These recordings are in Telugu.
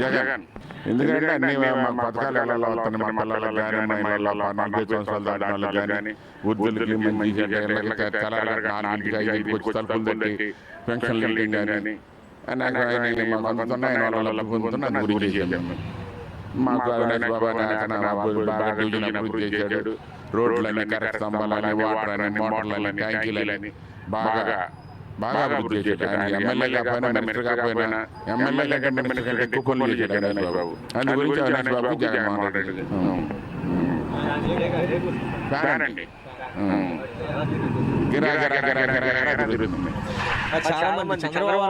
జగన్. ఎందుకంటే అన్ని పథకాలు ఎలా వస్తున్నాయి మా పిల్లలకు కానీ మహిళల నలభై సంవత్సరాలు దాటిన వాళ్ళకి కానీ వృద్ధులకి మంచి ఇళ్ళకి చాలా నాలుగింటికి ఐదింటికి వచ్చి తలుపులు తట్టి పెన్షన్లు ఇవ్వండి అని అనేక ఆయన ఆయన వాళ్ళ లబ్ధి పొందుతున్నా అని గురించి మాకు అవినాష్ బాబా బాగా డివిజన్ అభివృద్ధి చేశాడు. రోడ్లని కరెక్ట్ స్తంభాలని వాటర్ అని మోటార్లని ట్యాంకీలని బాగా బాగా అభివృద్ధి చేశాడు. ఆయన ఎమ్మెల్యే కాకపోయినా మినిస్టర్ కాకపోయినా ఎమ్మెల్యే కంటే మినిస్టర్ కంటే ఎక్కువ పనులు చేశాడు అవినాష్ బాబు. అందు గురించి అవినాష్ బాబు జగన్మోహన్ రెడ్డి ఫ్యాన్ అండి. గిరా గిరా గిరా గిరా గిరా తిరుగుతుంది. చాలా మంది చంద్రబాబు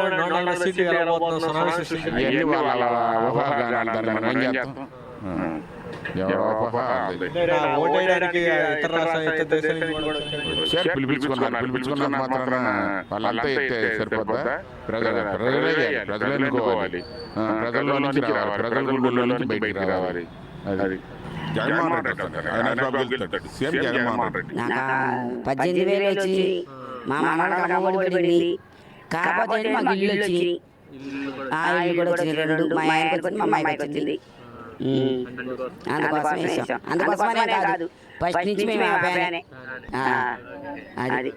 ఓటేయడానికి ఇతర రాష్ట్రాలు ఇతర దేశాల నుంచి కూడా వచ్చారు. సార్ పిలిపించుకున్నారు పిలిపించుకున్న మాత్రాన వాళ్ళంతా ఎత్తే సరిపోద్దా? ప్రజల ప్రజలే చేయాలి, ప్రజలే ఎన్నుకోవాలి ఆ, ప్రజల్లో నుంచి రావాలి. ప్రజల గుండెల్లో నుంచి బయటికి రావాలి. అది. జగన్మోహన్ రెడ్డి వస్తాడు. ఆయన బాబు గెలుస్తాడు. సీఎం జగన్మోహన్ రెడ్డి. నాకు పద్దెనిమిది వేలు వచ్చి మా అమ్మఒడి పడింది. కాకపోతే మాకు ఇల్లు వచ్చి ఆ ఇల్లు కూడా వచ్చింది రెండు మా ఆయనకి వచ్చింది మా అమ్మాయికి వచ్చింది ఉమ్. అందుకోసం వేసాం అందుకోసమనే కాదు ఫస్ట్ నుంచి మేము. ఆ, అది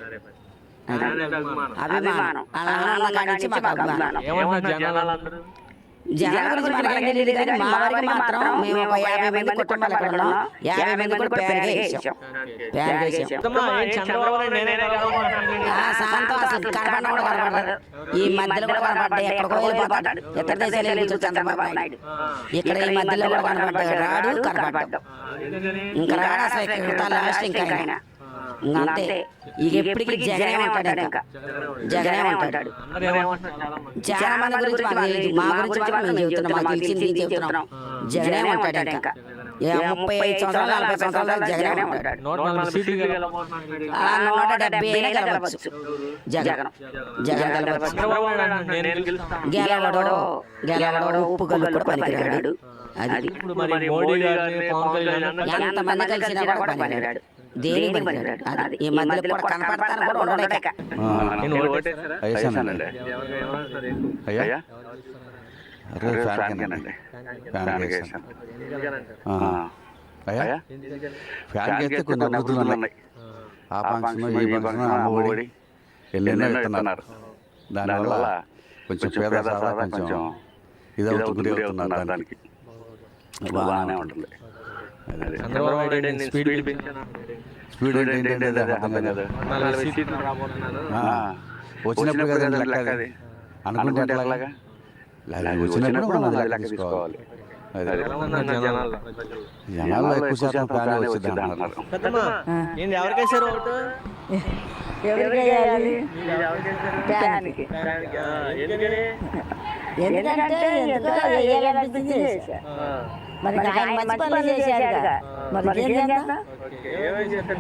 అభిమానం అలా నుంచి మాకు అభిమానం జనాలు అందరూ? జనాల గురించి మనకేం తెలియదు కానీ మా వారికి మాత్రం మేము ఒక యాభై మంది కుటుంబాలు ఇక్కడ ఉన్నాం యాభై మంది కూడా పేరుగా వేసాం పేరుగా వేసాం అసలు కూడా కనపడదు ఈ మధ్యలో కూడా కనపడ్డాయి ఎక్కడికో వెళ్ళిపోతాడు. ఇతర దేశాలు వెళ్ళి చంద్రబాబు నాయుడు. ఇక్కడ ఈ మధ్యలో కూడా కనపడ్డాడు రాడు కనపడ్డాడు ఇంకా రాడు అసలు లాస్ట్ ఇంకా ఆయన. ఇంకా అంతే. ఇక ఎప్పటికీ జగనే ఉంటాడు ఇంకా. జగనే ఉంటాడు. చాలా మంది. గురించి మాకు తెలియదు మా గురించి మాత్రం మేము చెబుతున్నాం మాకు తెలిసింది చెబుతున్నాం జగనే ఉంటాడు ఇంకా. ముప్పై ఐదు సంవత్సరాలు నలభై సంవత్సరాల జగనే ఉంటాడు. నూట డెబ్బై అయినా గెలవచ్చు. జగన్. జగన్. గెలవచ్చు. గెలవడో. గెలవడో. ఉప్పు గల్లు కూడా పనికిరాడు అది. ఎంతమంది కలిసినా కూడా పనికిరాడు దేని పనికిరాడు అది ఈ మధ్యలో కూడా కనపడతాను కూడా ఉండలేక. నేను ఓటేశారా? అయ్యానండి ఏమన్నారు? అయ్యా అరే ఫ్యాన్కేనండి. ఫ్యాన్కి వేసాను ఆ. అయ్యా? ఫ్యాన్కి వేస్తే కొన్ని అభివృద్ధులు ఉన్నాయి. ఆ ఫంక్షన్ ఈ ఫంక్షన్ అమ్మఒడి ఎన్నెన్నో ఇస్తున్నారు దానివల్ల కొంచెం పేద సాదా కొంచెం ఇది అవుతుంది గురి అవుతున్నారు దానికి. బాగానే ఉంటుంది. చంద్రబాబు నాయుడు స్పీడ్ పెంచాను. స్పీడ్ అంటే ఏంటంటే కాదు వచ్చినప్పుడు కదండి లెక్క అది. అనుకుంటే ఎట్లాగా? వచ్చినప్పుడు మనం లెక్క తీసుకోవాలి? జనాల్లో. ఎక్కువ శాతం వచ్చింది ఎవరికేసారు ఎందుకంటే ఎందుకో వేయాలనిపించింది చేశా. ఆ, మరి ఆయన మంచి పనులు చేశారుగా మరి ఏం చేద్దాం? ఓకే. ఏమేమి చేశారు?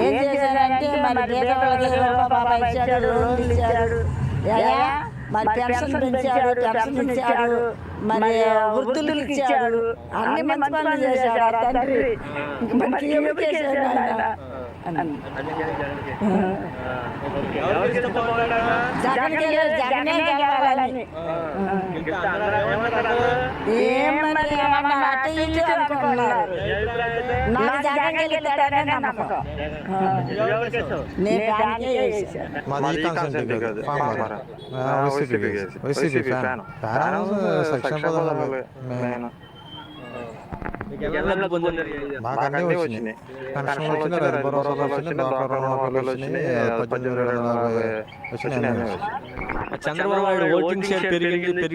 ఏం చేశారంటే మరి పేదవాళ్ళకి పాప ఇచ్చాడు లోన్లు ఇచ్చాడు? మరి పెన్షన్ పెంచాడు పెన్షన్ ఇచ్చాడు మరి వృద్ధులకు ఇచ్చాడు. అన్ని మంచి పనులు చేశాడు. తండ్రి. చేశాడు అని. మాది ఈ కాన్సెప్ట్ కాదు. Former YCP YCP fan fan section పదాలు మెయిన్ మీకు అన్నీ వచ్చినాయి. పెన్షన్ వచ్చినాయి. రైతు భరోసా వచ్చినాయి డాక్టర్ రుణమాఫీలు వచ్చినాయి పద్దెనిమిది వేల రెండు నలభై వచ్చినాయి అన్నీ వచ్చినాయి. చంద్రబాబు ఓటింగ్ షేర్ పెరిగింది?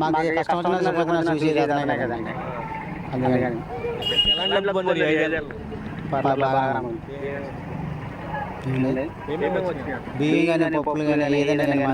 మాకు కష్టం వచ్చినా చెప్పకుండా కదండి. అందుకని? పర్లేదు? బియ్యం కానీ పప్పులు కానీ ఏదైనా కానీ